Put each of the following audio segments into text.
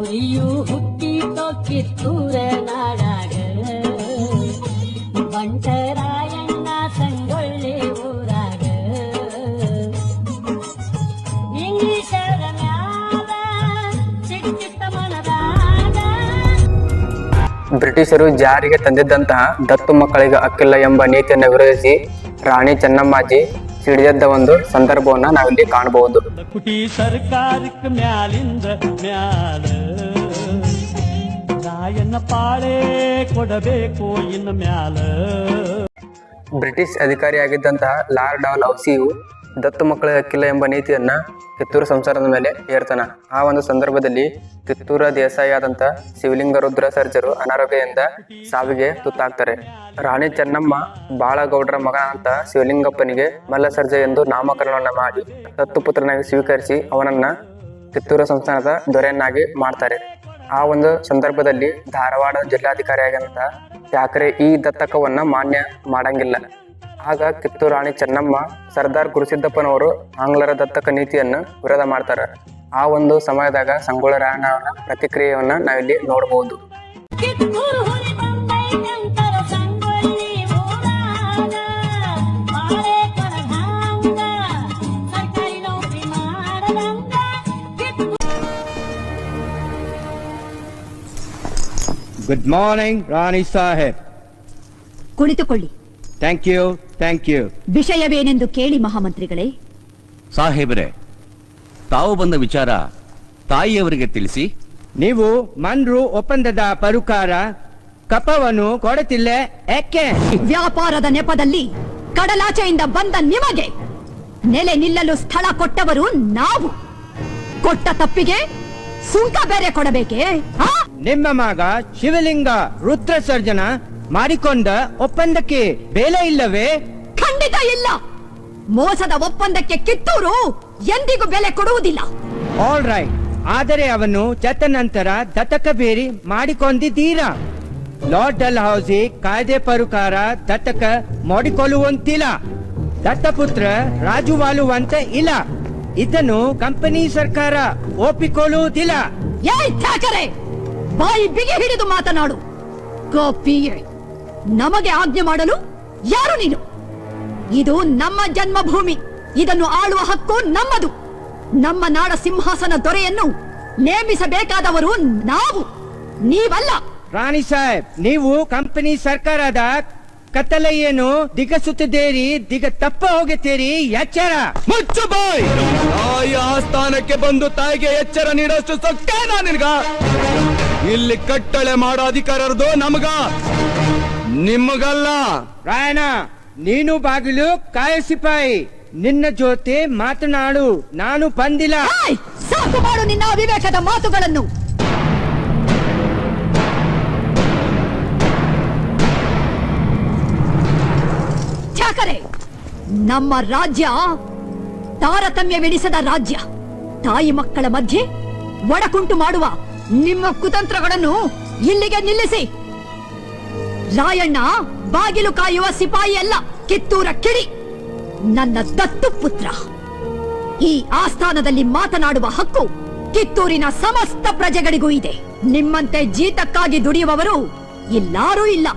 ಕುರಿಯು ಹುಟ್ಟಿ ಕಿತ್ತೂರ ನಾಡಾಗ ಬಂಟರಾಯಣ್ಣ ಸಂಗೊಳ್ಳಿ ಊರಾಗ. ಇಂಗ್ಲಿಷರ ಮ್ಯಾಲ ಮನದಾಗ ಬ್ರಿಟಿಷರು ಜಾರಿಗೆ ತಂದಿದ್ದಂತಹ ದತ್ತು ಮಕ್ಕಳಿಗೆ ಹಕ್ಕಿಲ್ಲ ಎಂಬ ನೀತಿಯನ್ನು ವಿರೋಧಿಸಿ ರಾಣಿ ಚೆನ್ನಮ್ಮಾಜಿ ಸಿಡಿದೆದ್ದ ಒಂದು ಸಂದರ್ಭವನ್ನ ನಾವಿಲ್ಲಿ ಕಾಣಬಹುದು. ಈ ಸರ್ಕಾರಕ್ಕೆ ಮ್ಯಾಲಿಂದ ಮ್ಯಾಲ ಪಾಳೆ ಕೊಡಬೇಕು ಇನ್ನು ಮ್ಯಾಲ. ಬ್ರಿಟಿಷ್ ಅಧಿಕಾರಿಯಾಗಿದ್ದಂತಹ ಲಾರ್ಡ್ ಆಲ್ ಹೌಸಿಯು ದತ್ತು ಮಕ್ಕಳ ಹಕ್ಕಿಲ್ಲ ಎಂಬ ನೀತಿಯನ್ನ ಕಿತ್ತೂರು ಸಂಸಾರದ ಮೇಲೆ ಏರ್ತಾನ. ಆ ಒಂದು ಸಂದರ್ಭದಲ್ಲಿ ಕಿತ್ತೂರ ದೇಸಾಯಿ ಆದಂತ ಶಿವಲಿಂಗ ರುದ್ರ ಸರ್ಜರು ಅನಾರೋಗ್ಯದಿಂದ ಸಾವಿಗೆ ತುತ್ತಾಗ್ತಾರೆ. ರಾಣಿ ಚೆನ್ನಮ್ಮ ಬಾಳಗೌಡರ ಮಗ ಅಂತ ಶಿವಲಿಂಗಪ್ಪನಿಗೆ ಮಲ್ಲ ಸರ್ಜ ಎಂದು ನಾಮಕರಣವನ್ನು ಮಾಡಿ ದತ್ತುಪುತ್ರನಾಗಿ ಸ್ವೀಕರಿಸಿ ಅವನನ್ನ ಕಿತ್ತೂರು ಸಂಸ್ಥಾನದ ದೊರೆಯನ್ನಾಗಿ ಮಾಡ್ತಾರೆ. ಆ ಒಂದು ಸಂದರ್ಭದಲ್ಲಿ ಧಾರವಾಡ ಜಿಲ್ಲಾಧಿಕಾರಿಯಾಗಿದ್ದಂತ ಠಾಕ್ರೆ ಈ ದತ್ತಕವನ್ನ ಮಾನ್ಯ ಮಾಡಂಗಿಲ್ಲ. ಆಗ ಕಿತ್ತೂರು ರಾಣಿ ಚೆನ್ನಮ್ಮ ಸರ್ದಾರ್ ಗುರುಸಿದ್ದಪ್ಪನವರು ಆಂಗ್ಲರ ದತ್ತಕ ನೀತಿಯನ್ನು ವಿರೋಧ ಮಾಡ್ತಾರೆ. ಆ ಒಂದು ಸಮಯದಾಗ ಸಂಗೊಳ್ಳಿ ರಾಯಣ್ಣ ಅವರ ಪ್ರತಿಕ್ರಿಯೆಯನ್ನ ನಾವಿಲ್ಲಿ ನೋಡಬಹುದು ಗುಡ್ ಮಾರ್ನಿಂಗ್ ರಾಣಿ ಸಾಹೇಬ್ ಕುಳಿತುಕೊಳ್ಳಿ. ಥ್ಯಾಂಕ್ ಯು ಥ್ಯಾಂಕ್ ಯು ವಿಷಯವೇನೆಂದು ಕೇಳಿ ಮಹಾಮಂತ್ರಿಗಳೇ. ಸಾಹೇಬರೇ ತಾವು ಬಂದ ವಿಚಾರ ತಾಯಿಯವರಿಗೆ ತಿಳಿಸಿ. ನೀವು ಮನ್ರು ಒಪ್ಪಂದದ ಪರುಕಾರ ಕಪವನ್ನು ಕೊಡುತ್ತಿಲ್ಲ ಯಾಕೆ? ವ್ಯಾಪಾರದ ನೆಪದಲ್ಲಿ ಕಡಲಾಚೆಯಿಂದ ಬಂದ ನಿಮಗೆ ನೆಲೆ ನಿಲ್ಲಲು ಸ್ಥಳ ಕೊಟ್ಟವರು ನಾವು. ಕೊಟ್ಟ ತಪ್ಪಿಗೆ ಸುಂಕ ಬೇರೆ ಕೊಡಬೇಕೇ? ಆ? ನಿಮ್ಮ ಮಗ ಶಿವಲಿಂಗ ರುದ್ರ ಸರ್ಜನ ಮಾಡಿಕೊಂಡ ಒಪ್ಪಂದಕ್ಕೆ ಬೆಲೆ ಇಲ್ಲವೇ? ಖಂಡಿತ ಇಲ್ಲ. ಮೋಸದ ಒಪ್ಪಂದಕ್ಕೆ ಕಿತ್ತೂರು ಎಂದಿಗೂ ಬೆಲೆ ಕೊಡುವುದಿಲ್ಲ. ಆಲ್ ರೈಟ್ ಆದರೆ ಅವನು ಚತ್ತ ನಂತರ ದತ್ತಕ ಬೇರಿ ಮಾಡಿಕೊಂಡಿದ್ದೀರಾ? ಲಾರ್ಡ್ ಡಲ್ ಹೌಸಿ ಕಾಯ್ದೆ ಪರುಕಾರ ದತ್ತಕ ಮಾಡಿಕೊಳ್ಳುವಂತಿಲ್ಲ. ದತ್ತಪುತ್ರ ರಾಜುವಾಲುವಂತ ಇಲ್ಲ. ಇದನ್ನು ಕಂಪನಿ ಸರ್ಕಾರ ಒಪ್ಪಿಕೊಳ್ಳುವುದಿಲ್ಲ. ಏಯ್ ಠಾಕರೆ! ಬಾಯಿ ಬಿಗಿ ಹಿಡಿದು ಮಾತನಾಡು. ಗೋಪಿಯೇ. ನಮಗೆ ಆಜ್ಞೆ ಮಾಡಲು ಯಾರು ನೀನು? ಇದು ನಮ್ಮ ಜನ್ಮಭೂಮಿ. ಇದನ್ನು ಆಳುವ ಹಕ್ಕು ನಮ್ಮದು. ನಮ್ಮ ನಾಡ ಸಿಂಹಾಸನ ದೊರೆಯನ್ನು ನೇಮಿಸಬೇಕಾದವರು ನಾವು. ನೀವಲ್ಲ. ರಾಣಿ ಸಾಹೇಬ್ ನೀವು ಕಂಪನಿ ಸರ್ಕಾರದ ಕತ್ತಲೆಯನ್ನು ದಿಗಸುತ್ತಿದ್ದೀರಿ ದಿಗ ತಪ್ಪ ಹೋಗುತ್ತೀರಿ ಎಚ್ಚರ. ಮುಚ್ಚು ಬಾಯ್. ತಾಯಿ ಆಸ್ಥಾನಕ್ಕೆ ಬಂದು ತಾಯಿಗೆ ಎಚ್ಚರ ನೀಡೋಷ್ಟು ಸೊಕ್ಕೇನಾ ನಿನ್ಗ? ಇಲ್ಲಿ ಕಟ್ಟಳೆ ಮಾಡೋ ಅಧಿಕಾರದ್ದು ನಮಗ. ನಿಮಗಲ್ಲ. ರಾಯಣ ನೀನು ಬಾಗಿಲು ಕಾಯ ಸಿಪಾಯಿ ನಿನ್ನ ಜೊತೆ ಮಾತನಾಡು ನಾನು ಬಂದಿಲ್ಲ ಏಯ್! ಸಾಕು ಮಾಡು ನಿನ್ನ ಅವಿವೇಕದ ಮಾತುಗಳನ್ನು. ಠಾಕರೆ ನಮ್ಮ ರಾಜ್ಯ ತಾರತಮ್ಯವೆನಿಸದ ರಾಜ್ಯ. ತಾಯಿ ಮಕ್ಕಳ ಮಧ್ಯೆ ಒಡಕುಂಟು ಮಾಡುವ ನಿಮ್ಮ ಕುತಂತ್ರಗಳನ್ನು ಇಲ್ಲಿಗೆ ನಿಲ್ಲಿಸಿ. ರಾಯಣ್ಣ, ಬಾಗಿಲು ಕಾಯುವ ಸಿಪಾಯಿ ಅಲ್ಲ, ಕಿತ್ತೂರ ಕಿಡಿ. ನನ್ನ ದತ್ತು ಪುತ್ರ. ಈ ಆಸ್ಥಾನದಲ್ಲಿ ಮಾತನಾಡುವ ಹಕ್ಕು ಕಿತ್ತೂರಿನ ಸಮಸ್ತ ಪ್ರಜೆಗಳಿಗೂ ಇದೆ. ನಿಮ್ಮಂತೆ ಜೀತಕ್ಕಾಗಿ ದುಡಿಯುವವರು ಎಲ್ಲಾರೂ ಇಲ್ಲ.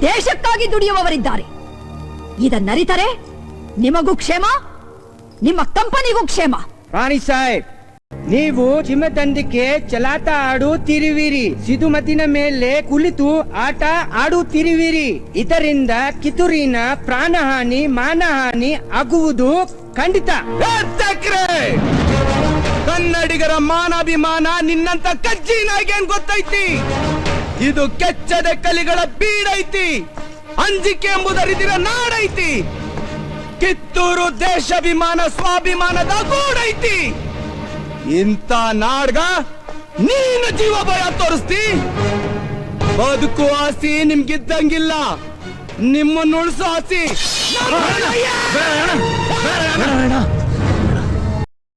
ದೇಶಕ್ಕಾಗಿ ದುಡಿಯುವವರಿದ್ದಾರೆ. ಇದನ್ನರಿತರೆ ನಿಮಗೂ ಕ್ಷೇಮ, ನಿಮ್ಮ ಕಂಪನಿಗೂ ಕ್ಷೇಮ. ರಾಣಿ ಸಾಹೇಬ್ ನೀವು ಚಿಮ್ಮದಂದಿಕೆ ಚಲಾಟ ಆಡುತ್ತಿರುವಿರಿ. ಸಿದುಮತಿನ ಮೇಲೆ ಕುಳಿತು ಆಟ ಆಡುತ್ತಿರುವಿರಿ. ಇದರಿಂದ ಕಿತ್ತೂರಿನ ಪ್ರಾಣಹಾನಿ, ಮಾನಹಾನಿ ಆಗುವುದು ಖಂಡಿತ! ಕನ್ನಡಿಗರ ಮಾನಾಭಿಮಾನ ನಿನ್ನಂತ ಕಜ್ಜಿನಾಗೇನ್ ಗೊತ್ತೈತಿ? ಇದು ಕೆಚ್ಚದ ಕಲಿಗಳ ಬೀಡೈತಿ. ಅಂಜಿಕೆ ಎಂಬುದರಿದಿರ ನಾಡೈತಿ. ಕಿತ್ತೂರು ದೇಶಾಭಿಮಾನ, ಸ್ವಾಭಿಮಾನದ ಗೂಡೈತಿ. ಇಂಥ ನಾಡ್ಗ ನೀನು ಜೀವ ಭಯ ತೋರಿಸ್ತಿ? ಬದುಕು ಆಸಿ ನಿಮ್ಗಿದ್ದಂಗಿಲ್ಲ. ನಿಮ್ಮನ್ನು ಉಳಿಸೋ ಆಸಿ.